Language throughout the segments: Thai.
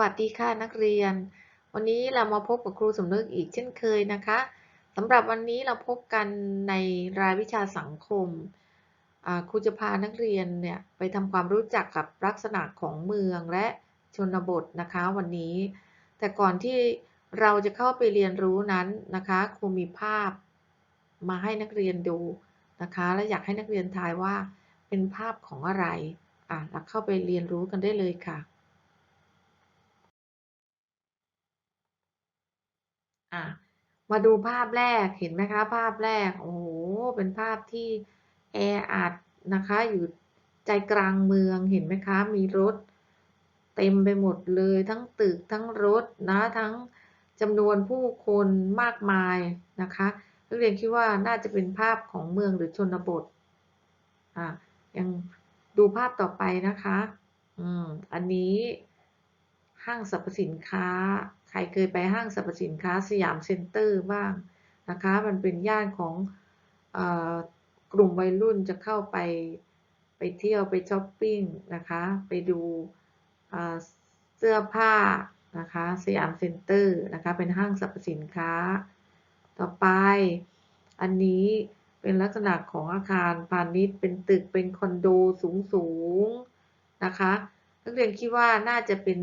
วัสดีค่ะนักเรียน วันนี้เรามาพบกับครูสมนึกอีกเช่นเคยนะคะสำหรับวันนี้เราพบกันในรายวิชาสังคมครูจะพานักเรียนเนี่ยไปทำความรู้จักกับลักษณะของเมืองและชนบทนะคะวันนี้ แต่ก่อนที่เราจะเข้าไปเรียนรู้นั้นนะคะครูมีภาพมาให้นักเรียนดูนะคะ และอยากให้นักเรียนทายว่าเป็นภาพของอะไรอะเราเข้าไปเรียนรู้กันได้เลยค่ะ อะมาดูภาพแรกเห็นไหมคะ ภาพแรก โอ้โห เป็นภาพที่แออัดนะคะ อยู่ใจกลางเมืองเห็นไหมคะ มีรถ เต็มไปหมดเลย ทั้งตึกทั้งรถนะทั้งจำนวนผู้คนมากมายนะคะนักเรียนคิดว่าน่าจะเป็นภาพของเมืองหรือชนบทอะยังดูภาพต่อไปนะคะ อืม อันนี้ห้างสรรพสินค้า ใครเคยไปห้างสรรพสินค้าสยามเซ็นเตอร์บ้างนะคะ มันเป็นย่านของอกลุ่มวัยรุ่นจะเข้าไปไปเที่ยวไปช้อปปิ้งนะคะ ไปดูเสื้อผ้านะคะสยามเซ็นเตอร์นะคะ เป็นห้างสรรพสินค้า ต่อไป อันนี้เป็นลักษณะของอาคารพาณิชย์ เป็นตึกเป็นคอนโดสูงสูงๆนะคะ นักเรียนคิดว่าน่าจะเป็น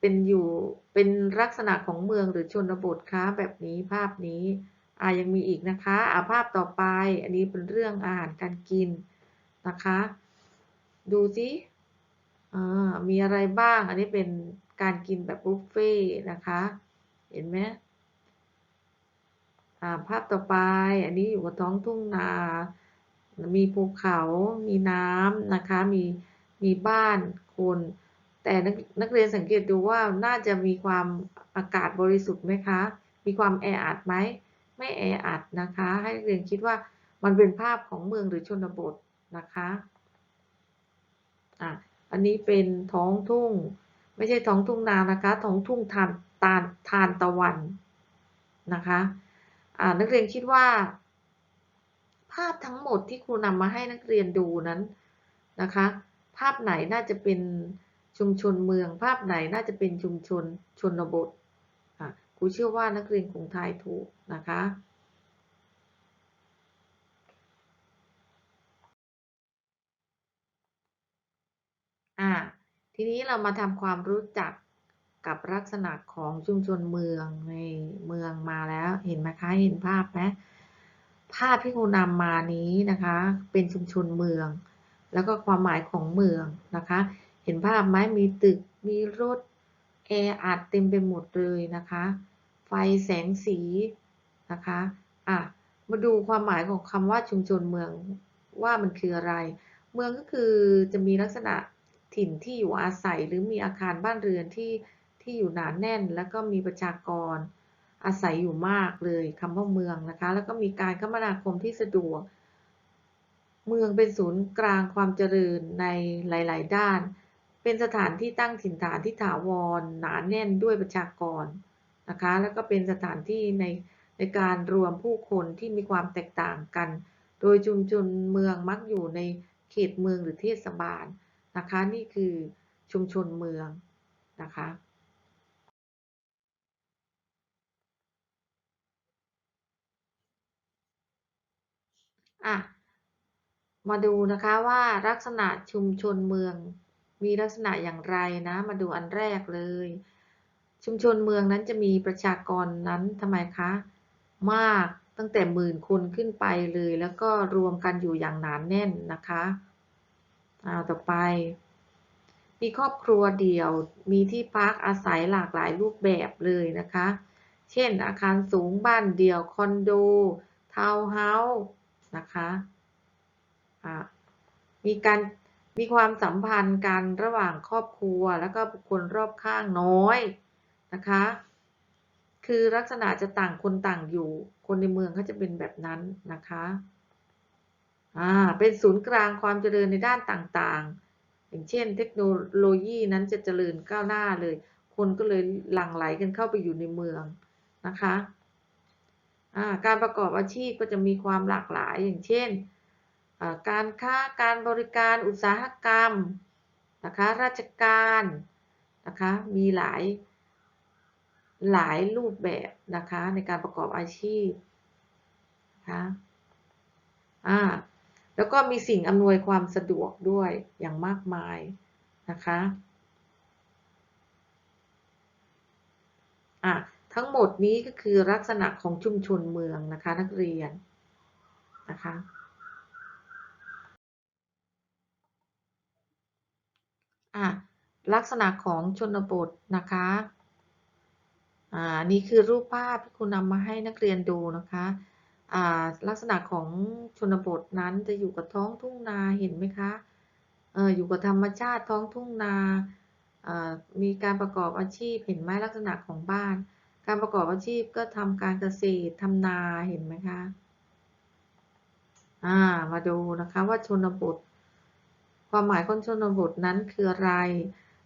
เป็นอยู่ เป็นลักษณะของเมืองหรือชนบทคะแบบนี้ภาพนี้อ่ายังมีอีกนะคะอ่าภาพต่อไป อันนี้เป็นเรื่องอาหารการกินนะคะ ดูสิอ่ามีอะไรบ้าง อันนี้เป็นการกินแบบบุฟเฟ่นะคะ เห็นไหมอ่าภาพต่อไป อันนี้อยู่บนท้องทุ่งนา มีภูเขา มีน้ำนะคะ มีมีบ้านคน แต่นักนักเรียนสังเกตดูว่าน่าจะมีความอากาศบริสุทธิ์ไหมคะ มีความแออัดไหม ไม่แออัดนะคะ ให้นักเรียนคิดว่ามันเป็นภาพของเมืองหรือชนบทนะคะอะอันนี้เป็นท้องทุ่ง ไม่ใช่ท้องทุ่งนานะคะ ท้องทุ่งทานตาลทานตะวันนะคะอ่านักเรียนคิดว่า ภาพทั้งหมดที่ครูนำมาให้นักเรียนดูนั้นนะคะ ภาพไหนน่าจะเป็น ชุมชนเมืองภาพไหนน่าจะเป็นชุมชนชนบทอะครูเชื่อว่านักเรียนคงทายถูกนะคะอ่าทีนี้เรามาทำความรู้จักกับลักษณะของชุมชนเมืองในเมืองมาแล้วเห็นไหมคะเห็นภาพไหมภาพที่ครูนำมานี้นะคะ เป็นชุมชนเมือง แล้วก็ความหมายของเมืองนะคะ เห็นภาพไหมมีตึกมีรถแออัดเต็มไปหมดเลยนะคะ ไฟแสงสีนะคะอะมาดูความหมายของคำว่าชุมชนเมืองว่ามันคืออะไร เมืองก็คือจะมีลักษณะถิ่นที่อยู่อาศัยหรือมีอาคารบ้านเรือนที่ที่อยู่หนาแน่น แล้วก็มีประชากรอาศัยอยู่มากเลยคำว่าเมืองนะคะ แล้วก็มีการคมนาคมที่สะดวก เมืองเป็นศูนย์กลางความเจริญในหลาย ๆ ด้าน เป็นสถานที่ตั้งถิ่นฐานที่ถาวรหนาแน่นด้วยประชากรนะคะ แล้วก็เป็นสถานที่ในในการรวมผู้คนที่มีความแตกต่างกัน โดยชุมชนเมืองมักอยู่ในเขตเมืองหรือเทศบาลนะคะ นี่คือชุมชนเมืองนะคะอะมาดูนะคะว่าลักษณะชุมชนเมือง มีลักษณะอย่างไรนะ มาดูอันแรกเลย ชุมชนเมืองนั้นจะมีประชากรนั้นทำไมคะ มากตั้งแต่หมื่นคนขึ้นไปเลย แล้วก็รวมกันอยู่อย่างหนานแน่นนะคะอ่าต่อไป มีครอบครัวเดี่ยว มีที่พักอาศัยหลากหลายรูปแบบเลยนะคะ เช่น อาคารสูงบ้านเดี่ยวคอนโด ทาวน์เฮาส์นะคะ มีการ มีความสัมพันธ์กันระหว่างครอบครัว แล้วก็บุคคลรอบข้างน้อยนะคะ คือลักษณะจะต่างคนต่างอยู่ คนในเมืองเขาจะเป็นแบบนั้นนะคะอ่าเป็นศูนย์กลางความเจริญในด้านต่างๆ อย่างเช่น เทคโนโลยีนั้นจะเจริญก้าวหน้าเลย คนก็เลยหลั่งไหลกันเข้าไปอยู่ในเมืองนะคะ การประกอบอาชีพก็จะมีความหลากหลายอย่างเช่น การค้าการบริการอุตสาหกรรมนะคะราชการนะคะมีหลายหลายรูปแบบนะคะในการประกอบอาชีพนะคะอ่าแล้วก็มีสิ่งอำนวยความสะดวกด้วยอย่างมากมายนะคะอะทั้งหมดนี้ก็คือลักษณะของชุมชนเมืองนะคะนักเรียนนะคะ อะลักษณะของชนบทนะคะอ่านี่คือรูปภาพที่คุณนำมาให้นักเรียนดูนะคะอ่าลักษณะของชนบทนั้นจะอยู่กับท้องทุ่งนาเห็นไหมคะเอออยู่กับธรรมชาติท้องทุ่งนามีการประกอบอาชีพเห็นไหมลักษณะของบ้าน การประกอบอาชีพก็ทำการเกษตรทำนาเห็นไหมคะอ่ามาดูนะคะว่าชนบท ความหมายของชนบทนั้นคืออะไร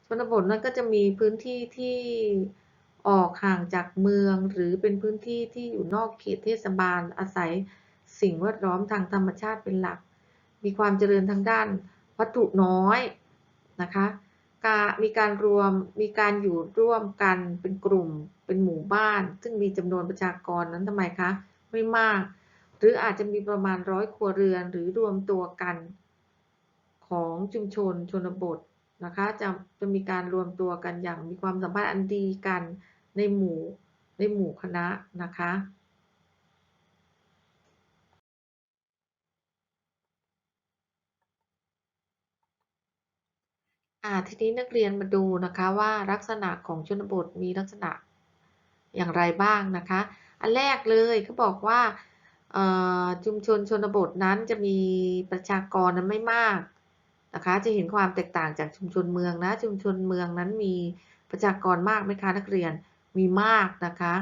ชนบทนั้นก็จะมีพื้นที่ที่ออกห่างจากเมืองหรือเป็นพื้นที่ที่อยู่นอกเขตเทศบาลอาศัยสิ่งแวดล้อมทางธรรมชาติเป็นหลัก มีความเจริญทางด้านวัตถุน้อยนะคะการมีการรวมมีการอยู่ร่วมกันเป็นกลุ่มเป็นหมู่บ้าน ซึ่งมีจำนวนประชากรนั้นทำไมคะ ไม่มาก หรืออาจจะมีประมาณร้อยครัวเรือนหรือรวมตัวกัน ของชุมชนชนบทนะคะจะจะมีการรวมตัวกันอย่างมีความสัมพันธ์อันดีกันในหมู่ในหมู่คณะนะคะอ่าทีนี้นักเรียนมาดูนะคะว่าลักษณะของชนบทมีลักษณะอย่างไรบ้างนะคะ อันแรกเลยเขาบอกว่าชุมชนชนบทนั้นจะมีประชากรนั้นไม่มาก นะคะ จะเห็นความแตกต่างจากชุมชนเมืองนะ ชุมชนเมืองนั้นมีประชากรมากไหมคะนักเรียน มีมากนะคะ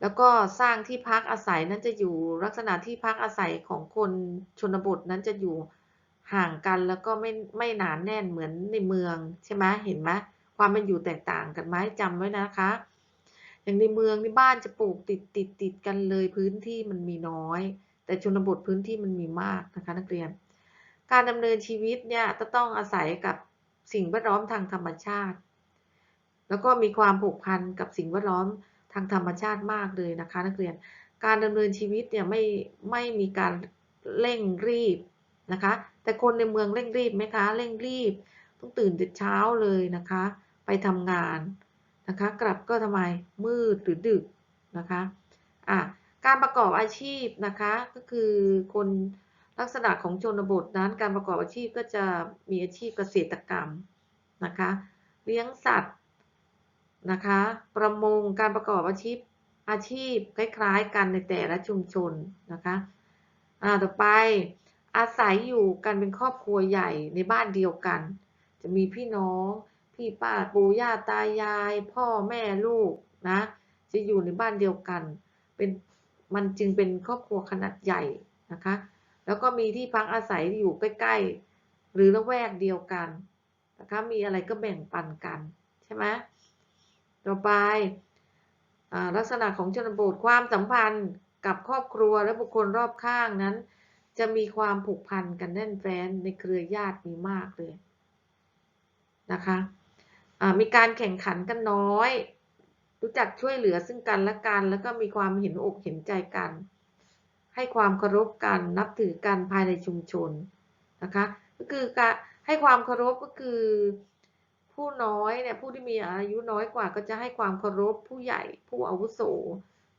แล้วก็สร้างที่พักอาศัยนั้นจะอยู่ลักษณะที่พักอาศัยของคนชนบทนั้นจะอยู่ห่างกันแล้วก็ไม่ไม่หนานแน่นเหมือนในเมืองใช่ไหมเห็นไหมความเป็นอยู่แตกต่างกันไหมจำไว้นะคะ อย่างในเมืองในบ้านจะปลูกติดติดติดกันเลยพื้นที่มันมีน้อย แต่ชนบทพื้นที่มันมีมากนะคะ นักเรียน การดำเนินชีวิตเนี่ยจะต้องอาศัยกับสิ่งแวดล้อมทางธรรมชาติ แล้วก็มีความผูกพันกับสิ่งแวดล้อมทางธรรมชาติมากเลยนะคะนักเรียน การดำเนินชีวิตเนี่ยไม่ไม่มีการเร่งรีบนะคะ แต่คนในเมืองเร่งรีบไหมคะเร่งรีบ ต้องตื่นแต่เช้าเลยนะคะ ไปทำงานนะคะ กลับก็ทำไมมืดหรือดึกนะคะอะการประกอบอาชีพนะคะก็คือคน ลักษณะของชนบทนั้นการประกอบอาชีพก็จะมีอาชีพเกษตรกรรมนะคะเลี้ยงสัตว์นะคะประมงการประกอบอาชีพอาชีพคล้ายๆกันในแต่ละชุมชนนะคะอ่าต่อไปอาศัยอยู่กันเป็นครอบครัวใหญ่ในบ้านเดียวกัน จะมีพี่น้องพี่ป้าปู่ย่าตายาย พ่อแม่ลูกนะจะอยู่ในบ้านเดียวกัน เป็นมันจึงเป็นครอบครัวขนาดใหญ่นะคะ แล้วก็มีที่พักอาศัยอยู่ใกล้ๆ หรือละแวกเดียวกันนะคะมีอะไรก็แบ่งปันกันใช่ไหมต่อไปลักษณะของชนบทความสัมพันธ์กับครอบครัวและบุคคลรอบข้างนั้น จะมีความผูกพันกันแน่นแฟ้นในเครือญาติมีมากเลยนะคะมีการแข่งขันกันน้อย รู้จักช่วยเหลือซึ่งกันและกัน แล้วก็มีความเห็นอกเห็นใจกัน ให้ความเคารพกันนับถือกันภายในชุมชนนะคะก็คือการให้ความเคารพก็คือ ผู้น้อยเนี่ยผู้ที่มีอายุน้อยกว่าก็จะให้ความเคารพผู้ใหญ่ผู้อาวุโส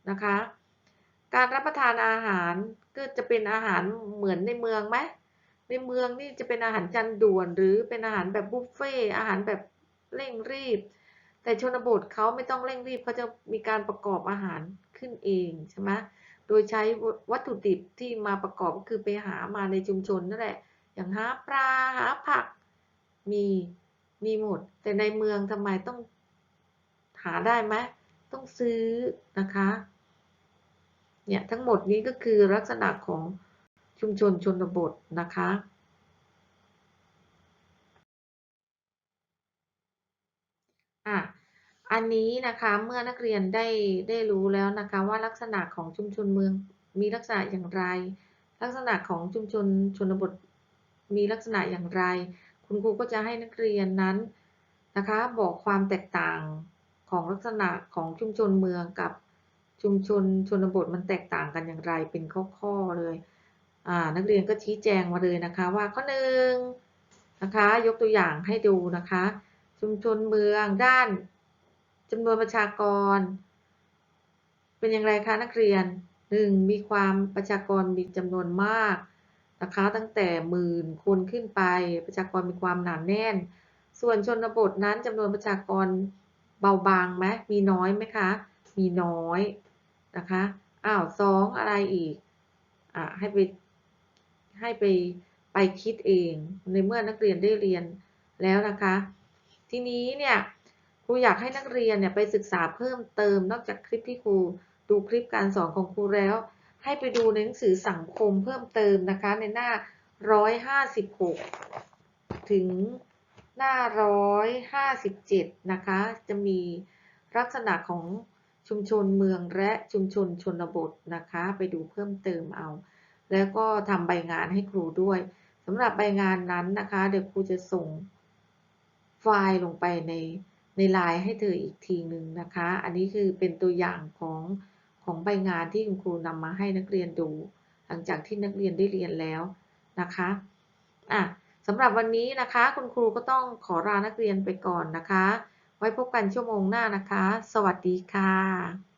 นะคะ การรับประทานอาหารก็จะเป็นอาหารเหมือนในเมืองไหมในเมืองนี่จะเป็นอาหารจานด่วน หรือเป็นอาหารแบบบุฟเฟ่อาหารแบบเร่งรีบ แต่ชนบทเขาไม่ต้องเร่งรีบเขาจะมีการประกอบอาหารขึ้นเองใช่ไหม โดยใช้วัตถุดิบที่มาประกอบก็คือไปหามาในชุมชนนั่นแหละ อย่างหาปลาหาผัก มีมีหมด แต่ในเมืองทำไมต้องหาได้ไหมต้องซื้อนะคะ เนี่ยทั้งหมดนี้ก็คือลักษณะของชุมชนชนบทนะคะอะ อันนี้นะคะเมื่อนักเรียนได้ได้รู้แล้วนะคะว่าลักษณะของชุมชนเมืองมีลักษณะอย่างไร ลักษณะของชุมชนชนบทมีลักษณะอย่างไร คุณครูก็จะให้นักเรียนนั้นนะคะบอกความแตกต่างของลักษณะของชุมชนเมืองกับชุมชนชนบทมันแตกต่างกันอย่างไรเป็นข้อๆเลยนักเรียนก็ชี้แจงมาเลยนะคะว่าข้อหนึ่งนะคะยกตัวอย่างให้ดูนะคะ ชุมชนเมืองด้าน จำนวนประชากร เป็นอย่างไรคะนักเรียนหนึ่งมีความประชากรมีจำนวนมากนะคะตั้งแต่หมื่นคนขึ้นไปประชากรมีความหนาแน่น ส่วนชนบทนั้นจำนวนประชากรเบาบางไหมมีน้อยไหมคะ มีน้อยนะคะอ้าวสองอะไรอีกอ่าให้ไปให้ไปไปคิดเอง ในเมื่อนักเรียนได้เรียนแล้วนะคะ ทีนี้เนี่ย รูอยากให้นักเรียนเนี่ยไปศึกษาเพิ่มเติมนอกจากคลิปที่ครูดูคลิปการสอนของครูแล้ว ให้ไปดูในหนังสือสังคมเพิ่มเติมนะคะในหน้า 156 ถึงหน้า 157 นะคะ จะมีลักษณะของชุมชนเมืองและชุมชนชนบทนะคะ ไปดูเพิ่มเติมเอา แล้วก็ทำใบงานให้ครูด้วยสำหรับใบงานนั้นนะคะ เดี๋ยวครูจะส่งไฟล์ลงไปใน ในไลน์ให้เธออีกทีหนึ่งนะคะ อันนี้คือเป็นตัวอย่างของของใบงานที่คุณครูนำมาให้นักเรียนดู หลังจากที่นักเรียนได้เรียนแล้วนะคะอะสำหรับวันนี้นะคะ คุณครูก็ต้องขอลานักเรียนไปก่อนนะคะ ไว้พบกันชั่วโมงหน้านะคะ สวัสดีค่ะ